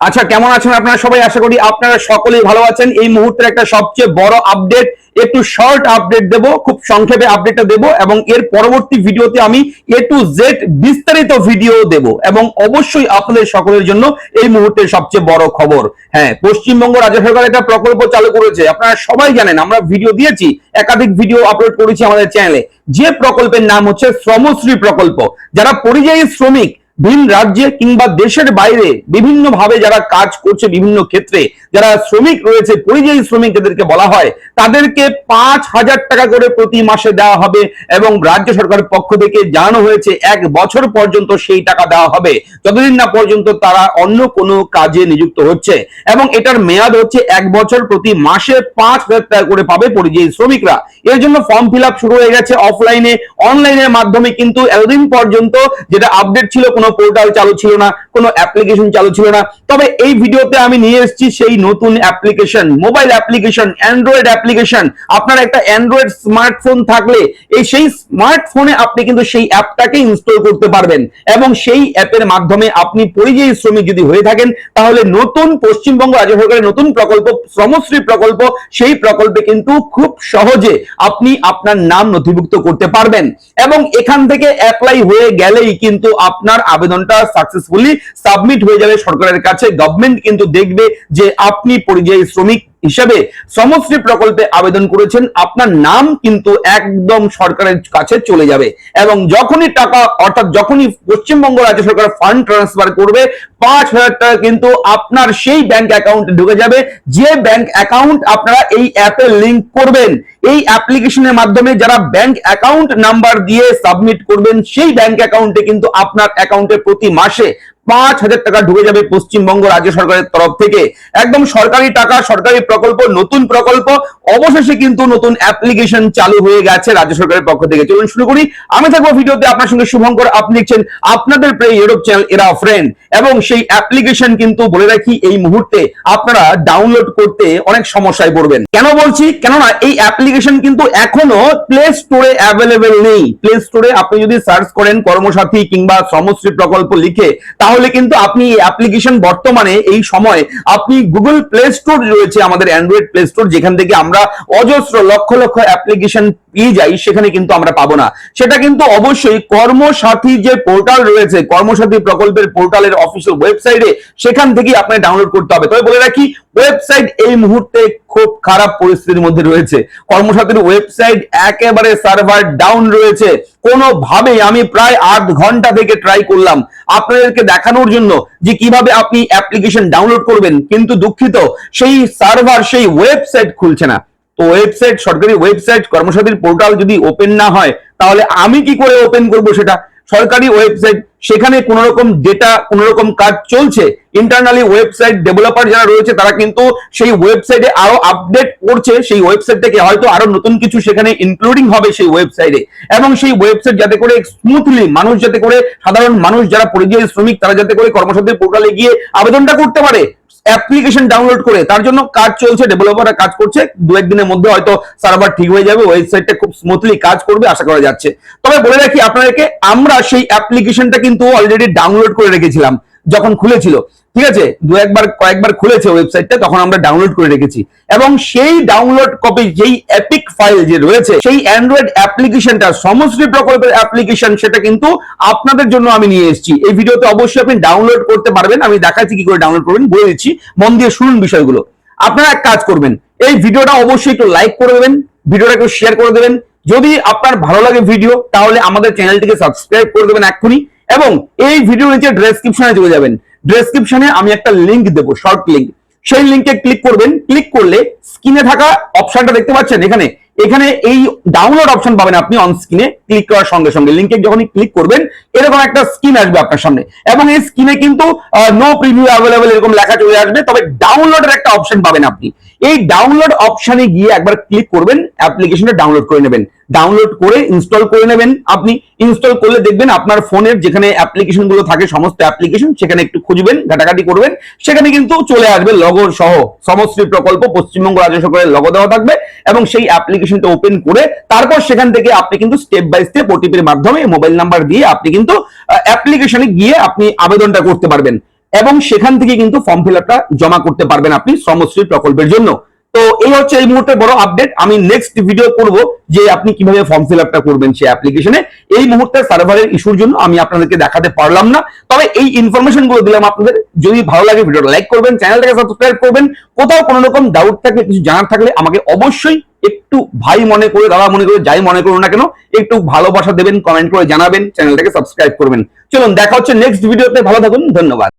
আচ্ছা কেমন আছেন আপনারা সবাই? আশা করি আপনারা সকলেই ভালো আছেন। এই মুহূর্তের একটা সবচেয়ে বড় আপডেট একটু শর্ট আপডেট দেব, খুব সংক্ষেপে আপডেটটা দেব, এবং এর পরবর্তী ভিডিওতে আমি এ টু জেড বিস্তারিত ভিডিও দেব, এবং অবশ্যই আপনাদের সকলের জন্য এই মুহূর্তের সবচেয়ে বড় খবর। হ্যাঁ পশ্চিমবঙ্গ রাজ্য সরকার একটা প্রকল্প চালু করেছে। আপনারা সবাই জানেন, আমরা ভিডিও দিয়েছি, একাধিক ভিডিও আপলোড করেছি আমাদের চ্যানেলে যে প্রকল্পের নাম হচ্ছে শ্রমশ্রী প্রকল্প। যারা পরিযায়ী শ্রমিক ভিন রাজ্যে কিংবা দেশের বাইরে বিভিন্ন ভাবে যারা কাজ করছে বিভিন্ন ক্ষেত্রে, যারা শ্রমিক রয়েছে, পরিযায়ী শ্রমিক এদেরকে বলা হয়, তাদেরকে পাঁচ হাজার টাকা করে প্রতি মাসে দেওয়া হবে এবং রাজ্য সরকারের পক্ষ থেকে জানানো হয়েছে, এক বছর পর্যন্ত সেই টাকা দেওয়া হবে। যতদিন না পর্যন্ত তারা অন্য কোনো কাজে নিযুক্ত হচ্ছে এবং এটার মেয়াদ হচ্ছে এক বছর প্রতি মাসে পাঁচ হাজার টাকা করে পাবে পরিযায়ী শ্রমিকরা। এর জন্য ফর্ম ফিল শুরু হয়ে গেছে অফলাইনে, অনলাইনের মাধ্যমে কিন্তু এতদিন পর্যন্ত যেটা আপডেট ছিল কোনো পোর্টাল চালু ছিল না কোনো অ্যাপ্লিকেশন চালু ছিল না। তবে এই ভিডিওতে আমি নিয়ে এসেছি সেই নতুন application mobile application Android application আপনার একটা অ্যান্ড্রয়েড স্মার্টফোন থাকলে এই সেই স্মার্টফোনে আপনি কিন্তু সেই অ্যাপটাকে ইনস্টল করতে পারবেন। এবং সেই অ্যাপের মাধ্যমে আপনি পরিযায়ী শ্রমিক যদি হয়ে থাকেন, তাহলে নতুন পশ্চিমবঙ্গ রাজ্য সরকারের নতুন প্রকল্প, শ্রমশ্রী প্রকল্প, সেই প্রকল্পে কিন্তু খুব সহজে আপনি আপনার নাম নথিভুক্ত করতে পারবেন। এবং এখান থেকে অ্যাপ্লাই হয়ে গেলেই কিন্তু আপনার আবেদনটা সাকসেসফুলি সাবমিট হয়ে যাবে সরকারের কাছে। গভর্নমেন্ট কিন্তু দেখবে যে আপনি পরিযায়ী শ্রমিক হিসেবে শ্রমশ্রী প্রকল্পে আবেদন করেছেন, আপনার নাম কিন্তু একদম সরকারের কাছে চলে যাবে। এবং যখনই টাকা, অর্থাৎ যখনই পশ্চিমবঙ্গ রাজ্য সরকার ফান্ড ট্রান্সফার করবে, পাঁচ হাজার টাকা কিন্তু আপনার সেই ব্যাংক অ্যাকাউন্টে ঢুকে যাবে। যে ব্যাংক অ্যাকাউন্ট আপনারা এই অ্যাপে লিংক করবেন, এই অ্যাপ্লিকেশনের মাধ্যমে যারা ব্যাংক অ্যাকাউন্ট নাম্বার দিয়ে সাবমিট করবেন, সেই ব্যাংক অ্যাকাউন্টে কিন্তু আপনার অ্যাকাউন্টে প্রতি মাসে পাঁচ হাজার টাকা ঢুকে যাবে পশ্চিমবঙ্গ রাজ্য সরকারের তরফ থেকে। একদম সরকারি টাকা, সরকারি প্রকল্প, নতুন প্রকল্প, অবশেষে কিন্তু নতুন অ্যাপ্লিকেশন চালু হয়ে গেছে রাজ্য সরকারের পক্ষ থেকে। চলুন শুরু করি। আমি থাকব ভিডিওতে আপনার সঙ্গে শুভঙ্কর। আপনি দেখছেন আপনাদের প্রিয় ইউটিউব চ্যানেল এরা ফ্রেন্ড এবং সেই অ্যাপ্লিকেশন কিন্তু বলে রাখি, এই মুহূর্তে আপনারা ডাউনলোড করতে অনেক সমস্যায় পড়বেন। কেন বলছি? কেননা এই অ্যাপ্লিকেশন কিন্তু এখনও প্লে স্টোরে অ্যাভেলেবেল নেই। প্লে স্টোরে আপনি যদি সার্চ করেন কর্মসাথী কিংবা শ্রমশ্রী প্রকল্প লিখে, তাহলে কিন্তু আপনি অ্যাপ্লিকেশন বর্তমানে এই সময় আপনি গুগল প্লে স্টোর রয়েছে আমাদের অ্যান্ড্রয়েড প্লে স্টোর যেখান থেকে আমরা অজস্র লক্ষ লক্ষ অ্যাপ্লিকেশন পেয়ে যাই, সেখানে কিন্তু আমরা পাবো না। সেটা কিন্তু অবশ্যই কর্মসাথী যে পোর্টাল রয়েছে, কর্মসাথী প্রকল্পের পোর্টালের অফিসিয়াল ওয়েবসাইটে সেখান থেকেই আপনাকে ডাউনলোড করতে হবে। তবে বলে রাখি ওয়েবসাইট এই মুহূর্তে খুব খারাপ পরিস্থিতির মধ্যে রয়েছে। কর্মসাথীর ওয়েবসাইট একেবারে সার্ভার ডাউন রয়েছে। কোনোভাবেই আমি প্রায় আধ ঘণ্টা থেকে ট্রাই করলাম। আপনাদেরকে দেখানোর জন্য যে কীভাবে আপনি অ্যাপ্লিকেশন ডাউনলোড করবেন, কিন্তু দুঃখিত, সেই সার্ভার সেই ওয়েবসাইট খুলছে না। তো ওয়েবসাইট সরকারি ওয়েবসাইট কর্মসাথীর পোর্টাল যদি ওপেন না হয়, তাহলে আমি কি করে ওপেন করব সেটা? সরকারি ওয়েবসাইট সেখানে কোন রকম ডেটা কোন রকম কাজ চলছে। ইন্টারনালি ওয়েবসাইট ডেভেলপার যারা রয়েছে, তারা কিন্তু সেই ওয়েবসাইটে আরও আপডেট করছে। সেই ওয়েবসাইট থেকে হয়তো আরও নতুন কিছু সেখানে ইনক্লুডিং হবে সেই ওয়েবসাইটে এবং সেই ওয়েবসাইট যাতে করে স্মুথলি মানুষ যাতে করে, সাধারণ মানুষ যারা পরিযায়ী শ্রমিক, তারা যাতে করে কর্মসাথী পোর্টালে গিয়ে আবেদনটা করতে পারে। অ্যাপ্লিকেশন ডাউনলোড করে। তার জন্য কাজ চলছে ডেভেলপাররা কাজ করছে। দু একদিনের মধ্যে হয়তো সার্ভার ঠিক হয়ে যাবে ওয়েবসাইটটা খুব স্মুথলি কাজ করবে, আশা করা যাচ্ছে। তবে বলে রাখি আপনাদেরকে, আমরা সেই অ্যাপ্লিকেশনটা কিন্তু অলরেডি ডাউনলোড করে রেখেছিলাম যখন খুলেছিল। ঠিক আছে? দু একবার, কয়েকবার খুলেছে ওয়েবসাইটটা তখন আমরা ডাউনলোড করে রেখেছি। এবং সেই ডাউনলোড কপি যেই এপিক ফাইল যে রয়েছে, সেই অ্যান্ড্রয়েড অ্যাপ্লিকেশনটা সমশ্রী প্রকল্পের অ্যাপ্লিকেশন সেটা কিন্তু আপনাদের জন্য আমি নিয়ে এসেছি। এই ভিডিওতে অবশ্যই আপনি ডাউনলোড করতে পারবেন। আমি দেখাচ্ছি কি করে ডাউনলোড করবেন, বলে দিচ্ছি। মন দিয়ে শুনুন বিষয়গুলো। আপনারা এক কাজ করবেন, এই ভিডিওটা অবশ্যই একটু লাইক করে দেবেন ভিডিওটা একটু শেয়ার করে দেবেন। যদি আপনার ভালো লাগে ভিডিও তাহলে আমাদের চ্যানেলটিকে সাবস্ক্রাইব করে দেবেন এক্ষুনি। এবং এই ভিডিও নিচে ডেসক্রিপশনে চলে যাবেন। ডেসক্রিপশনে আমি একটা লিংক দেবো শর্ট লিংক সেই লিংকে ক্লিক করবেন। ক্লিক করলে স্ক্রিনে থাকা অপশনটা দেখতে পাচ্ছেন এখানে। এখানে এই ডাউনলোড অপশন পাবেন আপনি অন স্ক্রিনে ক্লিক করার সঙ্গে সঙ্গে লিংকে যখনই ক্লিক করবেন, এরকম একটা স্ক্রিন আসবে আপনার সামনে। এবং এই স্ক্রিনে কিন্তু নো প্রিভিউ অ্যাভেলেবল এরকম লেখা চলে আসবে। তবে ডাউনলোডের একটা অপশন পাবেন আপনি। এই ডাউনলোড অপশনে গিয়ে একবার ক্লিক করবেন অ্যাপ্লিকেশনটা ডাউনলোড করে নেবেন। ডাউনলোড করে ইনস্টল করে নেবেন আপনি। ইনস্টল করলে দেখবেন আপনার ফোনের যেখানে অ্যাপ্লিকেশনগুলো থাকে, সমস্ত অ্যাপ্লিকেশন সেখানে একটু খুঁজবেন, ঘাটাঘাটি করবেন। সেখানে কিন্তু চলে আসবে লগো সহ। সমশ্রী প্রকল্প, পশ্চিমবঙ্গ রাজ্য সরকারের লগো দেওয়া থাকবে এবং সেই অ্যাপ্লিকেশনটা ওপেন করে তারপর সেখান থেকে আপনি কিন্তু স্টেপ বাই স্টেপ ওটিপির মাধ্যমে মোবাইল নাম্বার দিয়ে আপনি কিন্তু অ্যাপ্লিকেশনে গিয়ে আপনি আবেদনটা করতে পারবেন। এবং সেখান থেকে কিন্তু ফর্ম ফিল জমা করতে পারবেন আপনি শ্রমশ্রী প্রকল্পের জন্য। তো এই হচ্ছে এই মুহূর্তে বড় আপডেট আমি নেক্সট ভিডিও করব যে আপনি কীভাবে ফর্ম ফিল করবেন সেই অ্যাপ্লিকেশনে এই মুহূর্তে সার্ভারের ইস্যুর জন্য আমি আপনাদেরকে দেখাতে পারলাম না। তবে এই ইনফরমেশনগুলো দিলাম আপনাদের। যদি ভালো লাগে ভিডিওটা লাইক করবেন চ্যানেলটাকে সাবস্ক্রাইব করবেন। কোথাও কোনো রকম ডাউট থাকলে কিছু জানার থাকলে আমাকে অবশ্যই একটু ভাই মনে করে, দাদা মনে করে, যাই মনে করুন না কেন, একটু ভালোবাসা দেবেন কমেন্ট করে জানাবেন চ্যানেলটাকে সাবস্ক্রাইব করবেন। চলুন, দেখা হচ্ছে নেক্সট ভিডিওতে ভালো থাকুন, ধন্যবাদ।